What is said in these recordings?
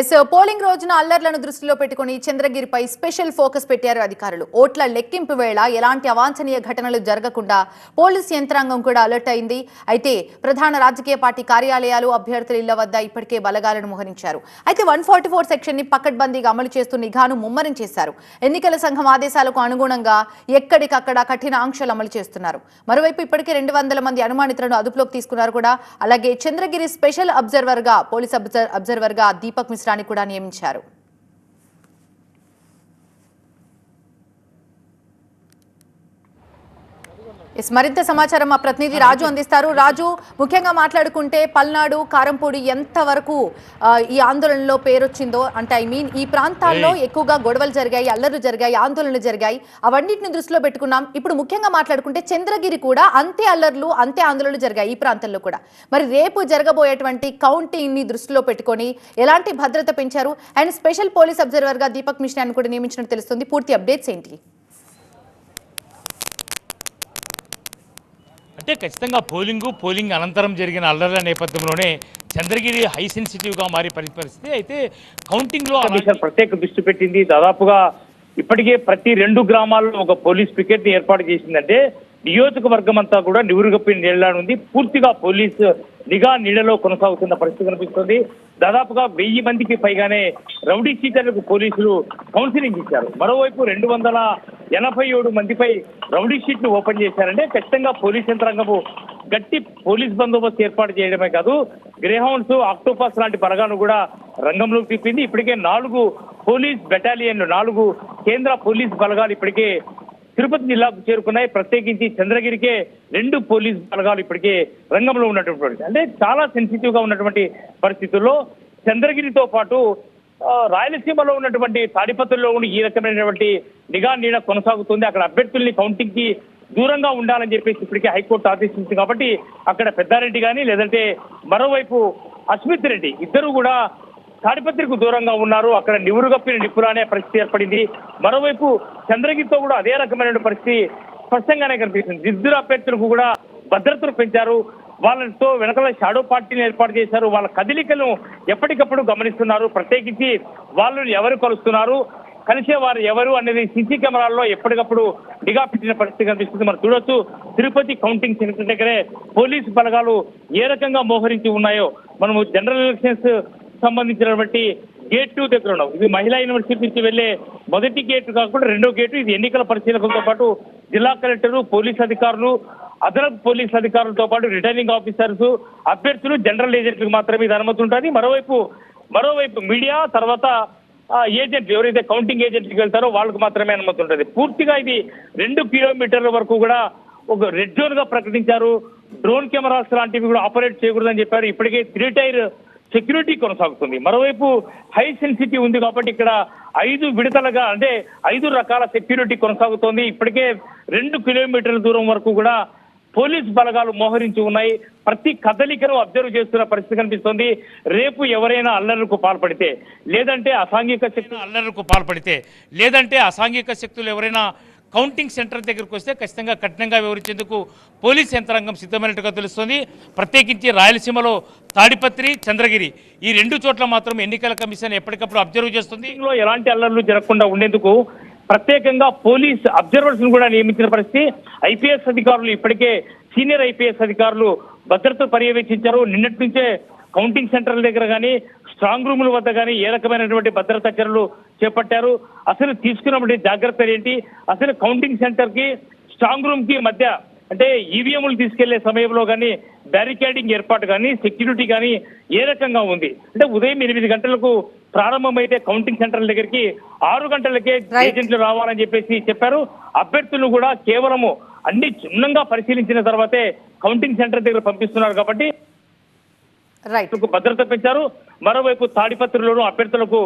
Yes polling రోజున అల్లర్లను దృష్టిలో పెట్టుకుని చంద్రగిరిపై స్పెషల్ ఫోకస్ పెట్టారు అధికారులు. ఓట్ల లెక్కింపు వేళ ఎలాంటి అవాంఛనీయ ఘటనలు జరగకుండా పోలీస్ యంత్రాంగం కూడా అలర్ట్ అయింది. అయితే ప్రధాన రాజకీయ పార్టీ కార్యాలయాలు అభ్యర్థుల ఇళ్ళ వద్ద ఇప్పటికే బలగాలను మోహరించారు. అయితే వన్ ఫార్టీ ఫోర్ సెక్షన్ని పకడ్బందీగా అమలు చేస్తూ నిఘాను ముమ్మరం చేశారు. ఎన్నికల సంఘం ఆదేశాలకు అనుగుణంగా ఎక్కడికక్కడ కఠిన ఆంక్షలు అమలు చేస్తున్నారు. మరోవైపు ఇప్పటికే రెండు వందల మంది అనుమానితులను అదుపులోకి తీసుకున్నారు కూడా. అలాగే చంద్రగిరి స్పెషల్ అబ్జర్వర్గా పోలీస్ అబ్జర్- అబ్జర్వర్గా దీపక్ మిశ్రాని కూడా నియమించారు. ఎస్ మరింత సమాచారం మా ప్రతినిధి రాజు అందిస్తారు. రాజు ముఖ్యంగా మాట్లాడుకుంటే పల్నాడు కారంపూడి ఎంత వరకు ఆ, ఈ ఆందోళనలో పేరొచ్చిందో అంటే ఐ మీన్ ఈ ప్రాంతాల్లో ఎక్కువగా గొడవలు జరిగాయి అల్లర్లు జరిగాయి ఆందోళనలు జరిగాయి. అవన్నిటిని దృష్టిలో పెట్టుకున్నాం. ఇప్పుడు ముఖ్యంగా మాట్లాడుకుంటే చంద్రగిరి కూడా అంతే అల్లర్లు అంతే ఆందోళనలు జరిగాయి ఈ ప్రాంతంలో కూడా. మరి రేపు జరగబోయేటువంటి కౌంటింగ్ని దృష్టిలో పెట్టుకొని ఎలాంటి భద్రత పెంచారు? అండ్ స్పెషల్ పోలీస్ అబ్జర్వర్గా దీపక్ మిశ్రాని కూడా నియమించినట్టు తెలుస్తుంది. పూర్తి అప్డేట్స్ ఏంటి? అంటే ఖచ్చితంగా పోలింగు పోలింగ్ అనంతరం జరిగిన అల్లర్ల నేపథ్యంలోనే చంద్రగిరి హై సెన్సిటివ్గా మారే పరి- పరిస్థితి. అయితే కౌంటింగ్లో ప్రత్యేక దృష్టి పెట్టింది దాదాపుగా ఇప్పటికే ప్రతి రెండు గ్రామాల్లో ఒక పోలీస్ పికెట్ని ఏర్పాటు చేసిందంటే నియోజకవర్గం అంతా కూడా నివురుగప్పి నీళ్ళానుంది పూర్తిగా పోలీస్ నిఘా నీడలో కొనసాగుతున్న పరిస్థితి కనిపిస్తుంది. దాదాపుగా వెయ్యి మందికి పైగానే రౌడీ షీటర్లకు పోలీసులు కౌన్సిలింగ్ ఇచ్చారు. మరోవైపు రెండు వందల ఎనభై ఏడు మందిపై రౌడీ షీట్లు ఓపెన్ చేశారంటే ఖచ్చితంగా పోలీస్ యంత్రాంగము గట్టి పోలీస్ బందోబస్తు ఏర్పాటు చేయడమే కాదు గ్రేహౌండ్స్ ఆక్టోపాస్ లాంటి బలగాలను కూడా రంగంలోకి తిప్పింది. ఇప్పటికే నాలుగు పోలీస్ బెటాలియన్లు నాలుగు కేంద్ర పోలీస్ బలగాలు ఇప్పటికే తిరుపతి జిల్లాకు చేరుకున్నాయి. ప్రత్యేకించి చంద్రగిరికే రెండు పోలీస్ బలగాలు ఇప్పటికే రంగంలో ఉన్నటువంటి అంటే చాలా సెన్సిటివ్గా ఉన్నటువంటి పరిస్థితుల్లో చంద్రగిరితో పాటు రాయలసీమలో ఉన్నటువంటి తాడిపత్రుల్లో ఉండి ఈ రకమైనటువంటి నిఘా నీడ కొనసాగుతుంది. అక్కడ అభ్యర్థుల్ని కౌంటింగ్కి దూరంగా ఉండాలని చెప్పేసి ఇప్పటికే హైకోర్టు ఆదేశించింది. కాబట్టి అక్కడ పెద్దారెడ్డి కానీ లేదంటే మరోవైపు అస్మిత్ రెడ్డి ఇద్దరు కూడా తాడిపత్రికి దూరంగా ఉన్నారు. అక్కడ నివురుగప్పిన నిప్పులు అనే పరిస్థితి ఏర్పడింది. మరోవైపు చంద్రగిరితో కూడా అదే రకమైన పరిస్థితి స్పష్టంగానే కనిపిస్తుంది. ఇద్దరు అభ్యర్థులకు కూడా భద్రతను పెంచారు. వాళ్ళతో వెనకాల షాడో పార్టీని ఏర్పాటు చేశారు. వాళ్ళ కదలికలను ఎప్పటికప్పుడు గమనిస్తున్నారు. ప్రత్యేకించి వాళ్ళు ఎవరు కలుస్తున్నారు? కలిసే వారు ఎవరు అనేది సీసీ కెమెరాల్లో ఎప్పటికప్పుడు నిఘా పెట్టిన పరిస్థితి కనిపిస్తుంది. మనం చూడొచ్చు తిరుపతి కౌంటింగ్ సెంటర్ దగ్గరే పోలీసు బలగాలు ఏ రకంగా మోహరించి ఉన్నాయో. మనము జనరల్ ఎలక్షన్స్ సంబంధించినటువంటి గేట్ టూ దగ్గర ఉన్నాం. ఇది మహిళా యూనివర్సిటీ నుంచి వెళ్ళే మొదటి గేట్ కాకుండా రెండో గేటు. ఇది ఎన్నికల పరిశీలకులతో పాటు జిల్లా కలెక్టర్ పోలీస్ అధికారులు అదనపు పోలీస్ అధికారులతో పాటు రిటర్నింగ్ ఆఫీసర్స్ అభ్యర్థులు జనరల్ ఏజెంట్లకు మాత్రమే ఇది అనుమతి ఉంటుంది. మరోవైపు మరోవైపు మీడియా తర్వాత ఆ ఏజెంట్ ఎవరైతే కౌంటింగ్ ఏజెంట్కి వెళ్తారో వాళ్ళకి మాత్రమే అనుమతి ఉంటుంది. పూర్తిగా ఇది రెండు కిలోమీటర్ల వరకు కూడా ఒక రెడ్ జోన్గా ప్రకటించారు. డ్రోన్ కెమెరాస్ లాంటివి కూడా ఆపరేట్ చేయకూడదని చెప్పారు. ఇప్పటికే త్రీ టైర్ సెక్యూరిటీ కొనసాగుతుంది. మరోవైపు హై సెన్సిటివ్ ఉంది కాబట్టి ఇక్కడ ఐదు విడతలుగా అంటే ఐదు రకాల సెక్యూరిటీ కొనసాగుతోంది. ఇప్పటికే రెండు కిలోమీటర్ల దూరం వరకు కూడా పోలీస్ బలగాలు మోహరించి ఉన్నాయి. ప్రతి కదలికను అబ్జర్వ్ చేస్తున్న పరిస్థితి కనిపిస్తోంది. రేపు ఎవరైనా అల్లర్లకు పాల్పడితే లేదంటే అసాంఘిక శక్తులు అల్లర్లకు పాల్పడితే లేదంటే అసాంఘిక శక్తులు ఎవరైనా కౌంటింగ్ సెంటర్ దగ్గరకు వస్తే ఖచ్చితంగా కఠినంగా వివరించేందుకు పోలీస్ యంత్రాంగం సిద్ధమైనట్టుగా తెలుస్తోంది. ప్రత్యేకించి రాయలసీమలో తాడిపత్రి చంద్రగిరి ఈ రెండు చోట్ల మాత్రం ఎన్నికల కమిషన్ ఎప్పటికప్పుడు అబ్జర్వ్ చేస్తుంది. ఎలాంటి అల్లర్లు జరగకుండా ఉండేందుకు ప్రత్యేకంగా పోలీస్ అబ్జర్వర్స్ను కూడా నియమించిన పరిస్థితి. ఐపీఎస్ అధికారులు ఇప్పటికే సీనియర్ ఐపీఎస్ అధికారులు భద్రత పర్యవేక్షించారు. నిన్నటి నుంచే కౌంటింగ్ సెంటర్ల దగ్గర కానీ స్ట్రాంగ్ రూముల వద్ద కానీ ఏ రకమైనటువంటి భద్రతా చర్యలు చేపట్టారు. అసలు తీసుకున్నటువంటి జాగ్రత్తలు ఏంటి? అసలు కౌంటింగ్ సెంటర్కి స్ట్రాంగ్ రూమ్కి మధ్య అంటే ఈవీఎంలు తీసుకెళ్ళే సమయంలో కానీ బ్యారికేడింగ్ ఏర్పాటు కానీ సెక్యూరిటీ కానీ ఏ రకంగా ఉంది? అంటే ఉదయం ఎనిమిది గంటలకు ప్రారంభమైతే కౌంటింగ్ సెంటర్ల దగ్గరికి ఆరు గంటలకే. ఏజెంట్లు రావాలని చెప్పేసి చెప్పారు. అభ్యర్థులను కూడా కేవలము అన్ని క్షుణ్ణంగా పరిశీలించిన తర్వాతే కౌంటింగ్ సెంటర్ దగ్గర పంపిస్తున్నారు కాబట్టి భద్రత పెంచారు. మరోవైపు తాడిపత్రిలోనూ అభ్యర్థులకు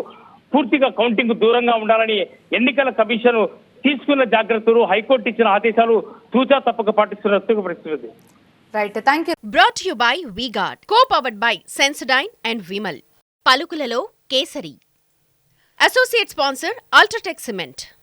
పూర్తిగా కౌంటింగ్ దూరంగా ఉండాలని ఎన్నికల కమిషన్ తీసుకున్న జాగ్రత్తలు హైకోర్టు ఇచ్చిన ఆదేశాలు తూచా తప్పక పాటిస్తున్నట్టు పరిస్థితి. Right thank you brought you by V Guard co powered by Sensodyne and Vimal పలుకులలో Kesari associate sponsor UltraTech cement